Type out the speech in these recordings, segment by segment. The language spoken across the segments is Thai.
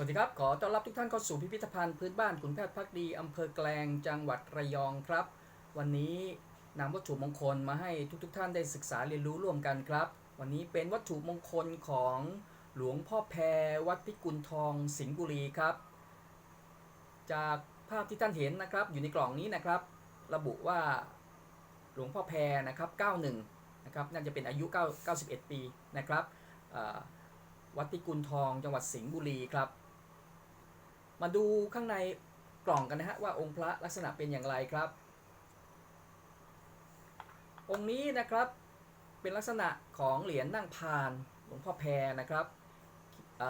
สวัสดีครับ ขอต้อนรับทุกท่านเข้าสู่พิพิธภัณฑ์พื้นบ้านขุนแพทย์พักดีอำเภอแกลงจังหวัดระยองครับ วันนี้นำวัตถุมงคลมาให้ทุกๆทท่านได้ศึกษาเรียนรู้ร่วมกันครับ วันนี้เป็นวัตถุมงคลของหลวงพ่อแพรวัดพิกุลทองสิงห์บุรีครับ จากภาพที่ท่านเห็นนะครับ อยู่ในกล่องนี้นะครับ ระบุว่าหลวงพ่อแพรนะครับ91นะครับน่าจะเป็นอายุ9 91 ปีนะครับวัดพิกุลทองจังหวัดสิงห์บุรีครับ มาดูข้างในกล่องกันนะฮะว่าองค์พระลักษณะเป็นอย่างไรครับ องค์นี้นะครับเป็นลักษณะของเหรียญนั่งพานหลวงพ่อแพรนะครับ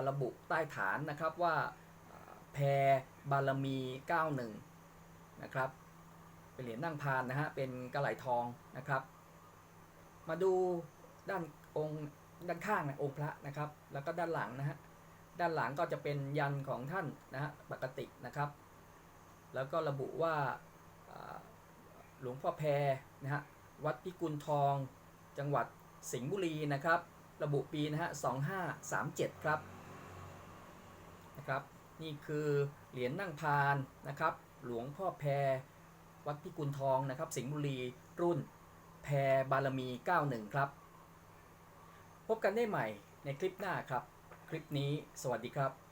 ระบุใต้ฐานนะครับว่าอ่าแพรบารมี 91 นะครับเป็นเหรียญนั่งพานนะฮะเป็นกระไหลทองนะครับ มาดูด้านองค์ด้านข้างนะองค์พระนะครับ แล้วก็ด้านหลังนะฮะ ด้านหลังก็จะเป็นยันของท่านนะฮะปกตินะครับ แล้วก็ระบุว่าหลวงพ่อแพรนะฮะวัดพิกุลทอง จังหวัดสิงห์บุรีนะครับ ระบุปีนะฮะ2537 ครับนะครับ นี่คือเหรียญนั่งพานนะครับ หลวงพ่อแพรวัดพิกุลทองนะครับ สิงห์บุรีรุ่นแพรบารมี 91 ครับ พบกันได้ใหม่ในคลิปหน้าครับ คลิปนี้ สวัสดีครับ